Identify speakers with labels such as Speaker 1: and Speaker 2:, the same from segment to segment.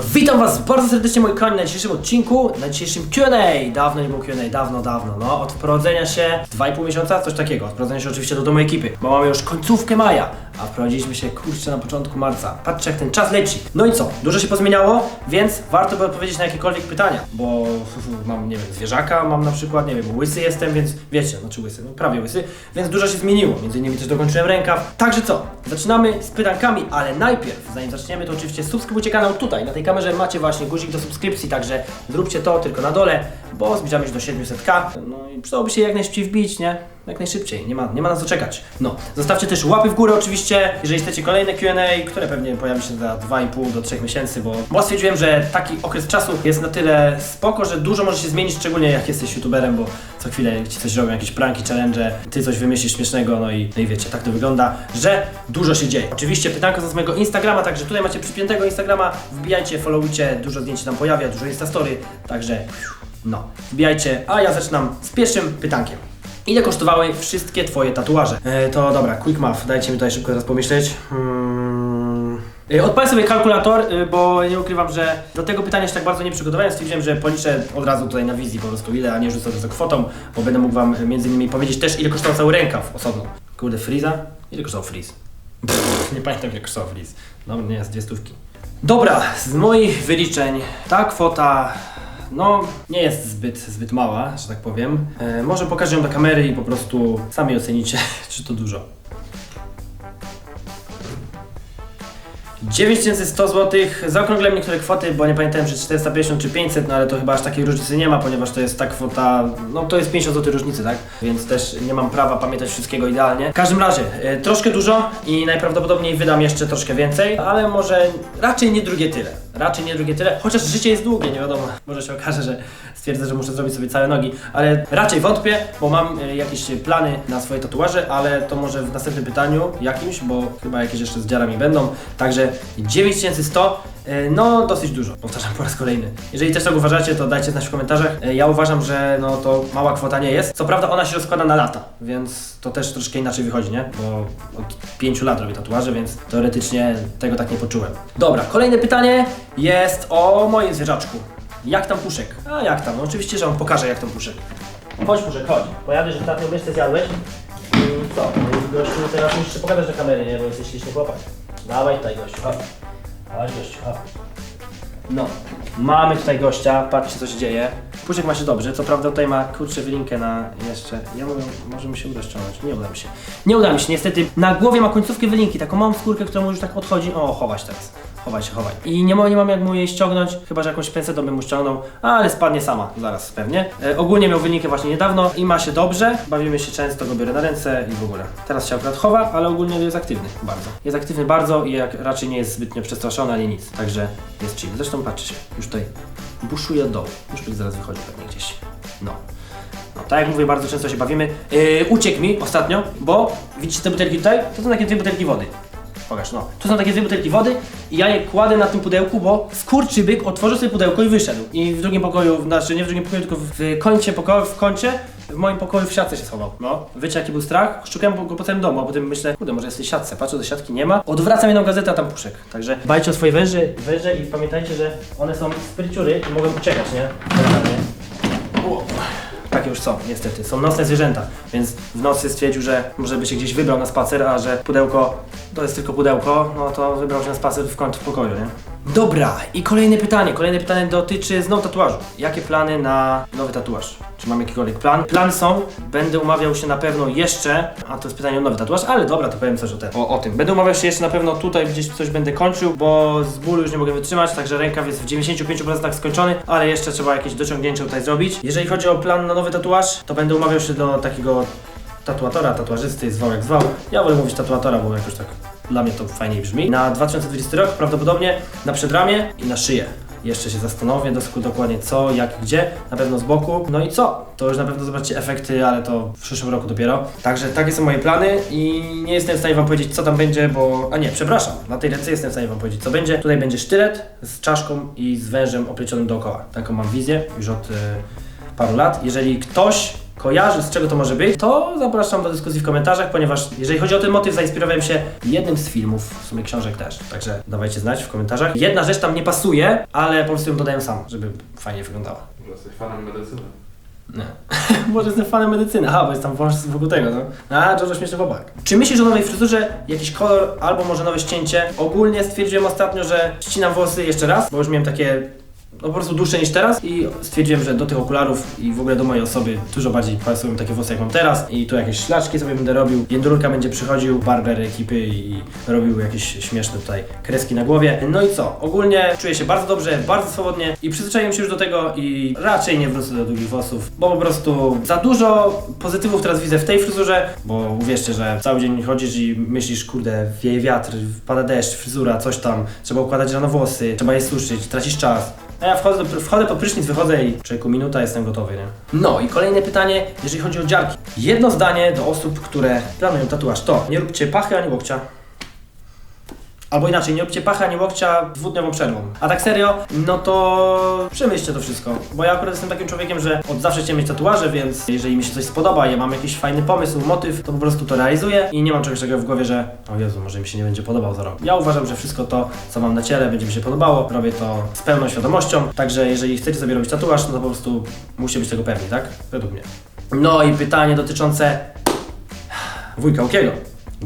Speaker 1: Witam Was bardzo serdecznie moi kochani na dzisiejszym odcinku, na dzisiejszym Q&A. Dawno nie było Q&A, dawno, dawno, no. Od wprowadzenia się 2,5 miesiąca, coś takiego. Od wprowadzenia się oczywiście do domu ekipy, bo mamy już końcówkę maja, a wprowadziliśmy się kurczę na początku marca. Patrzcie jak ten czas leci. No i co? Dużo się pozmieniało, więc warto by odpowiedzieć na jakiekolwiek pytania, bo mam, nie wiem, zwierzaka, mam na przykład, nie wiem, łysy jestem, więc wiecie, znaczy łysy, no prawie łysy, więc dużo się zmieniło. Między innymi też dokończyłem rękaw. Także co? Zaczynamy z pytankami, ale najpierw, zanim zaczniemy, to oczywiście subskrybujcie kanał tutaj, na tej kamerze macie właśnie guzik do subskrypcji, także zróbcie to tylko na dole, bo zbliżamy się do 700k. No przydałoby się jak najszybciej wbić, nie? Jak najszybciej, nie ma, nie ma na co czekać. No, zostawcie też łapy w górę oczywiście, jeżeli chcecie kolejne Q&A, które pewnie pojawi się za 2,5 do 3 miesięcy, bo, bo stwierdziłem, że taki okres czasu jest na tyle spoko, że dużo może się zmienić, szczególnie jak jesteś youtuberem, bo co chwilę ci coś robią, jakieś pranki, challenge, ty coś wymyślisz śmiesznego, no i, no i wiecie, tak to wygląda, że dużo się dzieje. Oczywiście pytanka są z mojego Instagrama, także tutaj macie przypiętego Instagrama, wbijajcie, followujcie, dużo zdjęć tam pojawia, dużo Instastory, także no, wbijajcie, a ja zaczynam z pierwszym pytankiem. Ile kosztowały wszystkie Twoje tatuaże? E, to dobra, quick math, dajcie mi tutaj szybko teraz pomyśleć. Hmm. E, Odpalę sobie kalkulator, e, bo nie ukrywam, że do tego pytania się tak bardzo nie przygotowałem. Stwierdziłem, że policzę od razu tutaj na wizji po prostu ile, a nie rzucę za kwotą, bo będę mógł Wam między innymi powiedzieć też ile kosztował cały rękaw osobno. Kurde, Freeza? Ile kosztował Freeze? Pff, nie pamiętam ile kosztował Freeze. No nie, z dwie stówki. Dobra, z moich wyliczeń ta kwota no, nie jest zbyt, zbyt mała, że tak powiem. E, może pokażę ją do kamery i po prostu sami ocenicie, czy to dużo. 9100 zł, zaokrągliłem niektóre kwoty, bo nie pamiętałem, czy 450 czy 500, no ale to chyba aż takiej różnicy nie ma, ponieważ to jest ta kwota, no to jest 50 zł różnicy, tak? Więc też nie mam prawa pamiętać wszystkiego idealnie. W każdym razie, e, troszkę dużo i najprawdopodobniej wydam jeszcze troszkę więcej, ale może raczej nie drugie tyle. Raczej nie drugie tyle, chociaż życie jest długie, nie wiadomo, może się okaże, że stwierdzę, że muszę zrobić sobie całe nogi, ale raczej wątpię, bo mam e, jakieś plany na swoje tatuaże, ale to może w następnym pytaniu jakimś, bo chyba jakieś jeszcze z dziarami będą, także 9100 e, no, dosyć dużo, powtarzam po raz kolejny. Jeżeli też tak uważacie, to dajcie znać w komentarzach. E, Ja uważam, że no to mała kwota nie jest. Co prawda ona się rozkłada na lata, więc to też troszkę inaczej wychodzi, nie? Bo od 5 lat robię tatuaże, więc teoretycznie tego tak nie poczułem. Dobra, kolejne pytanie jest o moim zwierzaczku. Jak tam puszek? A jak tam? No oczywiście, że wam pokażę jak tam puszek. Chodź puszek, chodź. Pojadę, że ostatnio myszce zjadłeś. I co? No gościu, teraz musisz się pokazać na kamerę, nie? Bo jesteś śliczny chłopak. Dawaj tutaj gościu, chodź. Chodź gościu, chodź. No, mamy tutaj gościa, patrzcie co się dzieje. Puszek ma się dobrze, co prawda tutaj ma kurczę wylinkę na jeszcze. Ja mówię, może mi się uda ściągnąć. Nie uda mi się. Nie uda mi się, niestety. Na głowie ma końcówkę wylinki, taką małą skórkę, która mu już tak odchodzi. O, chować teraz. Chowaj się, chowaj. I nie, nie mam jak mu jej ściągnąć, chyba że jakąś pensetą bym mu ściągnął, ale spadnie sama, zaraz pewnie. E, ogólnie miał wylinkę właśnie niedawno i ma się dobrze, bawimy się często, go biorę na ręce i w ogóle. Teraz się akurat chowa, ale ogólnie jest aktywny bardzo. Jest aktywny bardzo i jak raczej nie jest zbytnio przestraszony ani nic, także jest chill. Zresztą patrzcie już tutaj buszuje od dołu. Już tutaj zaraz wychodzi pewnie gdzieś. No. No, tak jak mówię, bardzo często się bawimy. Yy, uciekł mi ostatnio, bo widzicie te butelki tutaj? To są takie dwie butelki wody. Pokaż, no. Tu są takie dwie butelki wody i ja je kładę na tym pudełku, bo skurczybyk otworzył sobie pudełko i wyszedł. I w drugim pokoju, znaczy nie w drugim pokoju, tylko w kącie pokoju, w kącie, w moim pokoju w siatce się schował. No, wiecie jaki był strach? Szukałem go po całym domu, a potem myślę, kurde, może jest w siatce. Patrzę, do siatki nie ma. Odwracam jedną gazetę, a tam puszek. Także dbajcie o swoje węże, węże i pamiętajcie, że one są spryciury i mogą uciekać, nie? Generalnie. Już są, niestety. Są nocne zwierzęta, więc w nocy stwierdził, że może by się gdzieś wybrał na spacer, a że pudełko to jest tylko pudełko, no to wybrał się na spacer w kąt w pokoju, nie? Dobra, i kolejne pytanie. Kolejne pytanie dotyczy znowu tatuażu. Jakie plany na nowy tatuaż? Czy mam jakikolwiek plan? Plany są, będę umawiał się na pewno jeszcze, a to jest pytanie o nowy tatuaż, ale dobra, to powiem coś o, tym, o, o tym. Będę umawiał się jeszcze na pewno tutaj, gdzieś coś będę kończył, bo z bólu już nie mogę wytrzymać, także rękaw jest w 95% skończony, ale jeszcze trzeba jakieś dociągnięcie tutaj zrobić. Jeżeli chodzi o plan na nowy tatuaż, to będę umawiał się do takiego tatuatora, tatuażysty, zwał jak zwał. Ja wolę mówić tatuatora, bo jakoś tak dla mnie to fajniej brzmi. Na 2020 rok prawdopodobnie na przedramię i na szyję. Jeszcze się zastanowię dokładnie co, jak, gdzie, na pewno z boku. No i co? To już na pewno zobaczycie efekty, ale to w przyszłym roku dopiero. Także takie są moje plany i nie jestem w stanie Wam powiedzieć co tam będzie, bo... A nie, przepraszam, na tej ręce jestem w stanie Wam powiedzieć co będzie. Tutaj będzie sztylet z czaszką i z wężem oplecionym dookoła. Taką mam wizję już od e, paru lat. Jeżeli ktoś kojarzy, z czego to może być, to zapraszam do dyskusji w komentarzach, ponieważ jeżeli chodzi o ten motyw, zainspirowałem się jednym z filmów, w sumie książek też. Także dawajcie znać w komentarzach. Jedna rzecz tam nie pasuje, ale po prostu ją dodaję sam, żeby fajnie wyglądała.
Speaker 2: Jesteś fanem medycyny.
Speaker 1: Nie. Może jestem fanem medycyny. Aha, bo jest tam wąż wokół tego, no. A, Jojo śmieszny chłopak. Czy myślisz o nowej fryzurze, jakiś kolor, albo może nowe ścięcie? Ogólnie stwierdziłem ostatnio, że ścinam włosy jeszcze raz, bo już miałem takie no po prostu dłuższe niż teraz i stwierdziłem, że do tych okularów i w ogóle do mojej osoby dużo bardziej pasują takie włosy jak mam teraz i tu jakieś szlaczki sobie będę robił. Jędrulka będzie przychodził, barber ekipy i robił jakieś śmieszne tutaj kreski na głowie. No i co? Ogólnie czuję się bardzo dobrze, bardzo swobodnie i przyzwyczaiłem się już do tego i raczej nie wrócę do długich włosów, bo po prostu za dużo pozytywów teraz widzę w tej fryzurze, bo uwierzcie, że cały dzień chodzisz i myślisz, kurde, wieje wiatr, pada deszcz, fryzura, coś tam, trzeba układać rano włosy, trzeba je suszyć, tracisz czas. A ja wchodzę, wchodzę po prysznic, wychodzę i człowieku minuta, jestem gotowy, nie? No i kolejne pytanie, jeżeli chodzi o dziarki. Jedno zdanie do osób, które planują tatuaż to nie róbcie pachy ani łokcia. Albo inaczej, nie róbcie pachy ani łokcia dwudniową przerwą. A tak serio, no to przemyślcie to wszystko. Bo ja akurat jestem takim człowiekiem, że od zawsze chciałem mieć tatuaże, więc jeżeli mi się coś spodoba, ja mam jakiś fajny pomysł, motyw, to po prostu to realizuję i nie mam czegoś takiego w głowie, że o Jezu, może mi się nie będzie podobał za rok. Ja uważam, że wszystko to, co mam na ciele, będzie mi się podobało. Robię to z pełną świadomością, także jeżeli chcecie sobie robić tatuaż, no to po prostu musicie być tego pewni, tak? Według mnie. No i pytanie dotyczące wujka Łukiego.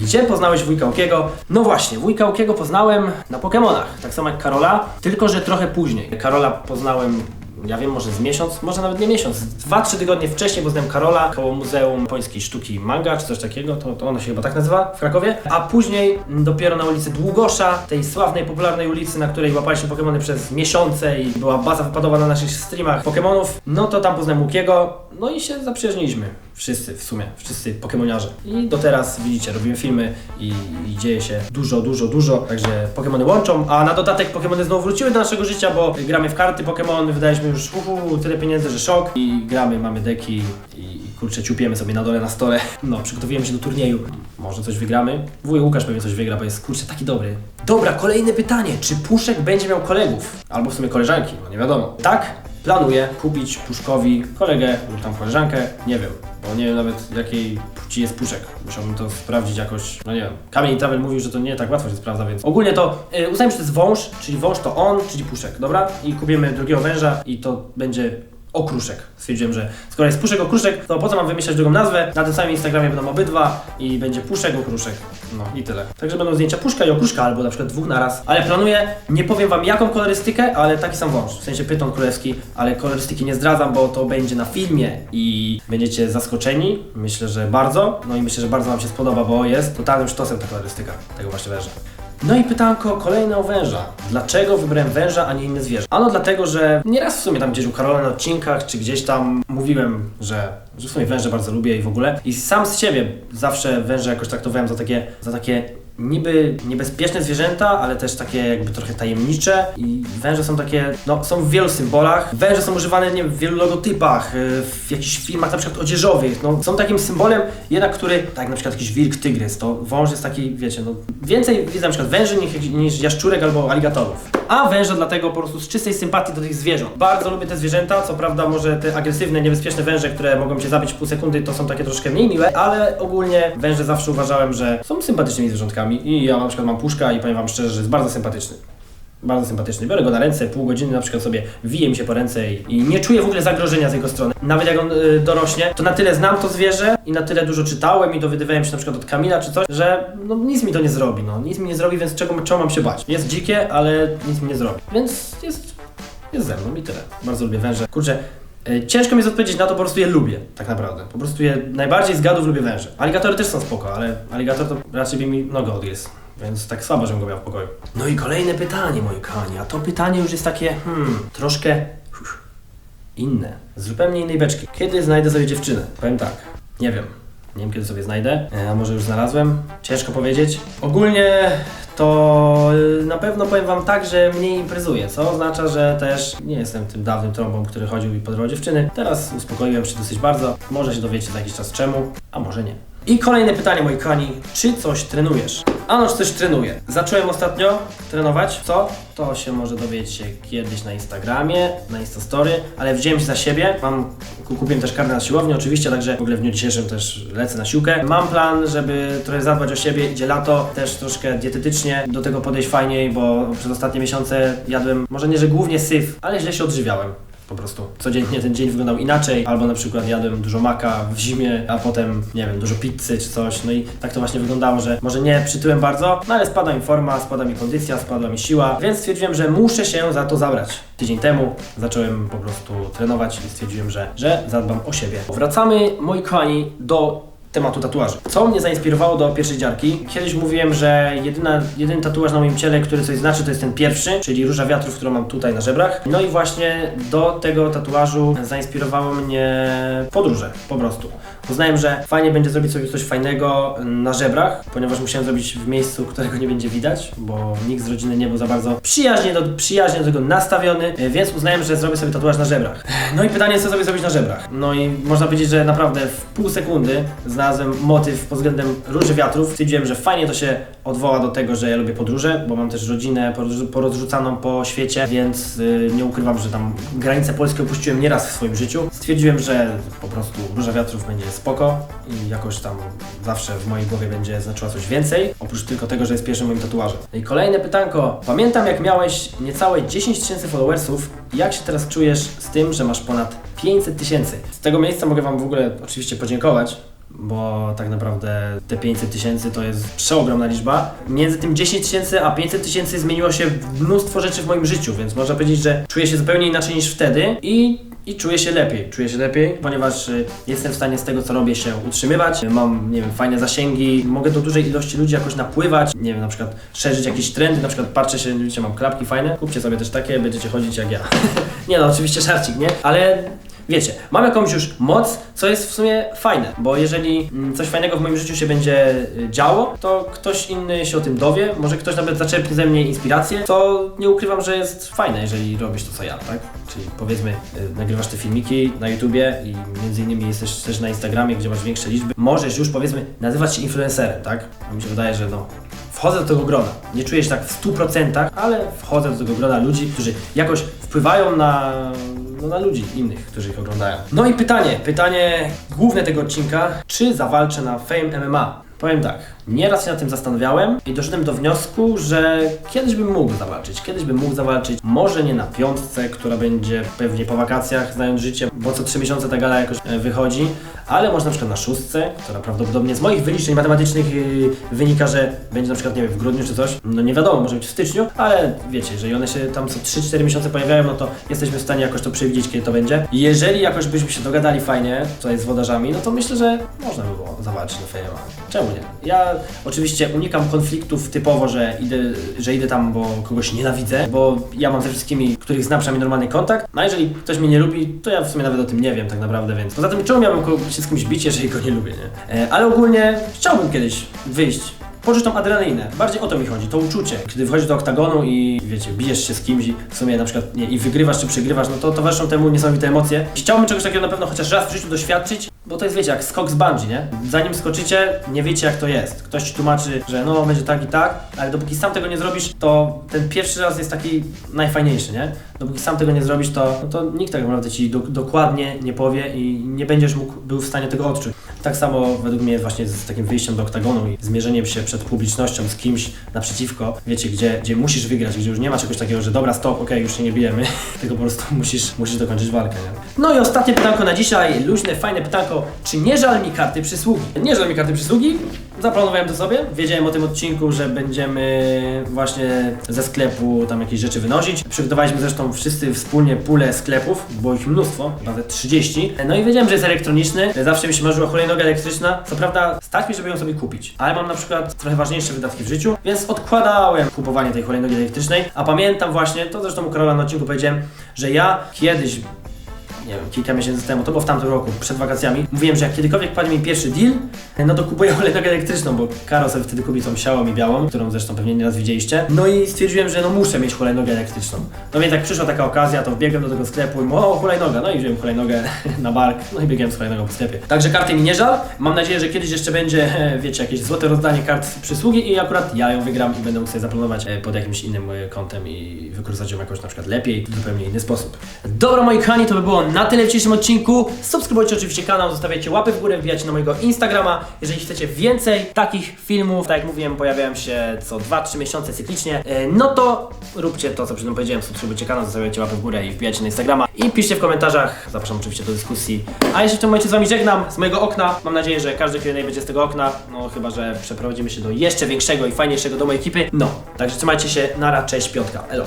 Speaker 1: Gdzie poznałeś wujka Łukiego? No właśnie, wujka Łukiego poznałem na Pokemonach, tak samo jak Karola, tylko że trochę później. Karola poznałem, ja wiem, może z miesiąc, może nawet nie miesiąc, dwa, trzy tygodnie wcześniej poznałem Karola koło Muzeum Japońskiej Sztuki Manga, czy coś takiego, to, to ono się chyba tak nazywa w Krakowie. A później dopiero na ulicy Długosza, tej sławnej, popularnej ulicy, na której łapaliśmy Pokemony przez miesiące i była baza wypadowa na naszych streamach Pokemonów, no to tam poznałem Łukiego, no i się zaprzyjaźniliśmy. Wszyscy w sumie, wszyscy Pokemoniarze. I do teraz widzicie, robimy filmy i, i dzieje się dużo, dużo, dużo, także Pokemony łączą, a na dodatek Pokemony znowu wróciły do naszego życia, bo gramy w karty Pokemony, wydaliśmy już uhu, tyle pieniędzy, że szok i gramy, mamy deki i, i kurczę, ciupiemy sobie na dole na stole. No, przygotowujemy się do turnieju. Może coś wygramy? Wuj Łukasz pewnie coś wygra, bo jest kurczę taki dobry. Dobra, kolejne pytanie. Czy Puszek będzie miał kolegów? Albo w sumie koleżanki, no nie wiadomo. Tak, planuję kupić Puszkowi kolegę lub tam koleżankę, nie wiem, bo nie wiem nawet jakiej płci jest Puszek. Musiałbym to sprawdzić jakoś, no nie wiem. Kamień Travel mówił, że to nie tak łatwo się sprawdza, więc ogólnie to yy, uznajmy, że to jest wąż, czyli wąż to on, czyli Puszek, dobra? I kupimy drugiego węża i to będzie okruszek. Stwierdziłem, że skoro jest puszek okruszek, to po co mam wymyślać drugą nazwę? Na tym samym Instagramie będą obydwa i będzie puszek okruszek. No i tyle. Także będą zdjęcia puszka i okruszka, albo na przykład dwóch naraz. Ale planuję, nie powiem wam jaką kolorystykę, ale taki sam wąż. W sensie pyton królewski, ale kolorystyki nie zdradzam, bo to będzie na filmie i będziecie zaskoczeni. Myślę, że bardzo. No i myślę, że bardzo wam się spodoba, bo jest totalnym sztosem ta kolorystyka tego właśnie węża. No i pytanko kolejne o węża. Dlaczego wybrałem węża, a nie inne zwierzę? Ano dlatego, że nieraz w sumie tam gdzieś u Karola na odcinkach, czy gdzieś tam mówiłem, że, że w sumie węże bardzo lubię i w ogóle. I sam z siebie zawsze węże jakoś traktowałem za takie, za takie niby niebezpieczne zwierzęta, ale też takie jakby trochę tajemnicze i węże są takie, no są w wielu symbolach. Węże są używane nie, w wielu logotypach, yy, w jakichś filmach na przykład odzieżowych, no są takim symbolem jednak, który, tak na przykład jakiś wilk, tygrys, to wąż jest taki, wiecie, no więcej widzę na przykład węży niż, niż jaszczurek albo aligatorów. A węże dlatego po prostu z czystej sympatii do tych zwierząt. Bardzo lubię te zwierzęta, co prawda może te agresywne, niebezpieczne węże, które mogą cię zabić w pół sekundy, to są takie troszkę mniej miłe, ale ogólnie węże zawsze uważałem, że są sympatycznymi zwierzątkami i ja na przykład mam puszka i powiem wam szczerze, że jest bardzo sympatyczny. Bardzo sympatyczny. Biorę go na ręce, pół godziny na przykład sobie wije mi się po ręce i, i nie czuję w ogóle zagrożenia z jego strony. Nawet jak on y, dorośnie, to na tyle znam to zwierzę i na tyle dużo czytałem i dowiadywałem się na przykład od Kamila czy coś, że no, nic mi to nie zrobi, no. Nic mi nie zrobi, więc czego, czego mam się bać? Jest dzikie, ale nic mi nie zrobi. Więc jest, jest ze mną i tyle. Bardzo lubię węże. Kurczę, ciężko mi jest odpowiedzieć na to, po prostu je lubię, tak naprawdę. Po prostu je najbardziej z gadów lubię węże. Aligatory też są spoko, ale aligator to raczej by mi nogę odgryzł. Więc tak słabo, żebym go miał w pokoju. No i kolejne pytanie, moi kochani. A to pytanie już jest takie, hmm, troszkę inne. Z zupełnie innej beczki. Kiedy znajdę sobie dziewczynę? Powiem tak, nie wiem. Nie wiem, kiedy sobie znajdę. E, A może już znalazłem? Ciężko powiedzieć. Ogólnie to y, na pewno powiem Wam tak, że mniej imprezuję, co oznacza, że też nie jestem tym dawnym trąbą, który chodził i podrywał dziewczyny. Teraz uspokoiłem się dosyć bardzo. Może się dowiecie za jakiś czas czemu, a może nie. I kolejne pytanie, moi kochani, czy coś trenujesz? Ano, czy coś trenuję. Zacząłem ostatnio trenować. Co? To się może dowiedzieć kiedyś na Instagramie, na Instastory, ale wziąłem się za siebie. Mam, ku- kupiłem też kartę na siłownię oczywiście, także w ogóle w dniu dzisiejszym też lecę na siłkę. Mam plan, żeby trochę zadbać o siebie, idzie lato, też troszkę dietetycznie do tego podejść fajniej, bo przez ostatnie miesiące jadłem, może nie, że głównie syf, ale źle się odżywiałem. Po prostu codziennie ten dzień wyglądał inaczej, albo na przykład jadłem dużo maka w zimie, a potem, nie wiem, dużo pizzy czy coś, no i tak to właśnie wyglądało, że może nie przytyłem bardzo, no ale spadła mi forma, spadła mi kondycja, spadła mi siła, więc stwierdziłem, że muszę się za to zabrać. Tydzień temu zacząłem po prostu trenować i stwierdziłem, że, że zadbam o siebie. Wracamy, moi kochani, do tematu tatuaży. Co mnie zainspirowało do pierwszej dziarki? Kiedyś mówiłem, że jedyna, jedyny tatuaż na moim ciele, który coś znaczy, to jest ten pierwszy, czyli róża wiatrów, którą mam tutaj na żebrach. No i właśnie do tego tatuażu zainspirowało mnie podróże, po prostu. Uznałem, że fajnie będzie zrobić sobie coś fajnego na żebrach, ponieważ musiałem zrobić w miejscu, którego nie będzie widać, bo nikt z rodziny nie był za bardzo przyjaźnie do, przyjaźnie do tego nastawiony, więc uznałem, że zrobię sobie tatuaż na żebrach. No i pytanie, co sobie zrobić na żebrach? No i można powiedzieć, że naprawdę w pół sekundy znalazłem motyw pod względem róży wiatrów. Stwierdziłem, że fajnie to się odwoła do tego, że ja lubię podróże, bo mam też rodzinę porozrzu- porozrzucaną po świecie, więc y, nie ukrywam, że tam granicę Polski opuściłem nieraz w swoim życiu. Stwierdziłem, że po prostu róża wiatrów będzie spoko i jakoś tam zawsze w mojej głowie będzie znaczyła coś więcej, oprócz tylko tego, że jest pierwszym moim tatuażem. No i kolejne pytanko. Pamiętam jak miałeś niecałe 10 tysięcy followersów. Jak się teraz czujesz z tym, że masz ponad 500 tysięcy? Z tego miejsca mogę Wam w ogóle oczywiście podziękować, bo tak naprawdę te 500 tysięcy to jest przeogromna liczba. Między tym 10 tysięcy a 500 tysięcy zmieniło się mnóstwo rzeczy w moim życiu, więc można powiedzieć, że czuję się zupełnie inaczej niż wtedy i i czuję się lepiej, czuję się lepiej, ponieważ y, jestem w stanie z tego, co robię, się utrzymywać. Mam, nie wiem, fajne zasięgi, mogę do dużej ilości ludzi jakoś napływać, nie wiem, na przykład szerzyć jakieś trendy, na przykład patrzę się, widzicie, mam klapki fajne, kupcie sobie też takie, będziecie chodzić jak ja. nie no, oczywiście żarcik, nie? Ale Wiecie, mam jakąś już moc, co jest w sumie fajne, bo jeżeli mm, coś fajnego w moim życiu się będzie y, działo, to ktoś inny się o tym dowie, może ktoś nawet zaczerpnie ze mnie inspirację, to nie ukrywam, że jest fajne, jeżeli robisz to co ja, tak? Czyli powiedzmy, y, nagrywasz te filmiki na YouTubie i między innymi jesteś też na Instagramie, gdzie masz większe liczby, możesz już powiedzmy nazywać się influencerem, tak? A mi się wydaje, że no, wchodzę do tego grona. Nie czuję się tak w 100%, ale wchodzę do tego grona ludzi, którzy jakoś wpływają na, no, na ludzi innych, którzy ich oglądają. No i pytanie, pytanie główne tego odcinka, czy zawalczę na Fame MMA? Powiem tak, nieraz się nad tym zastanawiałem i doszedłem do wniosku, że kiedyś bym mógł zawalczyć, kiedyś bym mógł zawalczyć, może nie na piątce, która będzie pewnie po wakacjach, znając życie, bo co trzy miesiące ta gala jakoś e, wychodzi, ale może na przykład na szóstce, która prawdopodobnie z moich wyliczeń matematycznych yy, wynika, że będzie na przykład, nie wiem, w grudniu czy coś, no nie wiadomo, może być w styczniu, ale wiecie, jeżeli one się tam co 3-4 miesiące pojawiają, no to jesteśmy w stanie jakoś to przewidzieć, kiedy to będzie. Jeżeli jakoś byśmy się dogadali fajnie tutaj z wodarzami, no to myślę, że można zawalczyć na fejma. Czemu nie? Ja oczywiście unikam konfliktów typowo, że idę, że idę tam, bo kogoś nienawidzę, bo ja mam ze wszystkimi, których znam przynajmniej normalny kontakt, no a jeżeli ktoś mnie nie lubi, to ja w sumie nawet o tym nie wiem tak naprawdę, więc poza tym czemu miałbym się z kimś bić, jeżeli go nie lubię, nie? E, ale ogólnie chciałbym kiedyś wyjść poczuć tą adrenalinę. Bardziej o to mi chodzi, to uczucie. Kiedy wchodzisz do oktagonu i wiecie, bijesz się z kimś i w sumie na przykład nie, i wygrywasz czy przegrywasz, no to towarzyszą temu niesamowite emocje. Chciałbym czegoś takiego na pewno chociaż raz w życiu doświadczyć, bo to jest wiecie, jak skok z bungee, nie? Zanim skoczycie, nie wiecie jak to jest. Ktoś ci tłumaczy, że no będzie tak i tak, ale dopóki sam tego nie zrobisz, to ten pierwszy raz jest taki najfajniejszy, nie? Dopóki sam tego nie zrobisz, to, no to nikt tak naprawdę ci do, dokładnie nie powie i nie będziesz mógł, był w stanie tego odczuć. Tak samo według mnie jest właśnie z takim wyjściem do oktagonu i zmierzeniem się przed publicznością z kimś naprzeciwko, wiecie, gdzie, gdzie musisz wygrać, gdzie już nie ma czegoś takiego, że dobra, stop, okej, już się nie bijemy, tylko po prostu musisz, musisz dokończyć walkę, nie? No i ostatnie pytanko na dzisiaj, luźne, fajne pytanko, czy nie żal mi karty przysługi? Nie żal mi karty przysługi, zaplanowałem to sobie, wiedziałem o tym odcinku, że będziemy właśnie ze sklepu tam jakieś rzeczy wynosić. Przygotowaliśmy zresztą wszyscy wspólnie pulę sklepów, było ich mnóstwo, nawet 30. No i wiedziałem, że jest elektroniczny, zawsze mi się marzyła hulajnoga elektryczna. Co prawda stać mi, żeby ją sobie kupić, ale mam na przykład trochę ważniejsze wydatki w życiu, więc odkładałem kupowanie tej hulajnogi elektrycznej, a pamiętam właśnie, to zresztą u Karola na odcinku powiedziałem, że ja kiedyś nie wiem, kilka miesięcy temu, to było w tamtym roku, przed wakacjami, mówiłem, że jak kiedykolwiek padnie mi pierwszy deal, no to kupuję hulajnogę elektryczną, bo Karo sobie wtedy kupił tą Xiaomi białą, którą zresztą pewnie nieraz widzieliście. No i stwierdziłem, że no muszę mieć hulajnogę elektryczną. No więc jak przyszła taka okazja, to wbiegłem do tego sklepu i mówię, o hulajnoga, no i wziąłem hulajnogę na bark, no i biegłem z hulajnogą po sklepie. Także karty mi nie żal, mam nadzieję, że kiedyś jeszcze będzie, wiecie, jakieś złote rozdanie kart przysługi i akurat ja ją wygram i będę mógł sobie zaplanować e, pod jakimś innym e, kątem i wykorzystać ją jakoś na przykład lepiej, w zupełnie inny sposób. Dobra moi kochani, to by było na tyle w dzisiejszym odcinku. Subskrybujcie oczywiście kanał, zostawiajcie łapy w górę, wbijajcie na mojego Instagrama. Jeżeli chcecie więcej takich filmów, tak jak mówiłem, pojawiają się co 2-3 miesiące cyklicznie, e, no to róbcie to, co przed chwilą powiedziałem, subskrybujcie kanał, zostawiajcie łapy w górę i wbijajcie na Instagrama i piszcie w komentarzach. Zapraszam oczywiście do dyskusji. A jeszcze w tym momencie z Wami żegnam z mojego okna. Mam nadzieję, że każdy Q&A będzie z tego okna, no chyba, że przeprowadzimy się do jeszcze większego i fajniejszego domu ekipy. No, także trzymajcie się, nara, cześć, piątka, elo.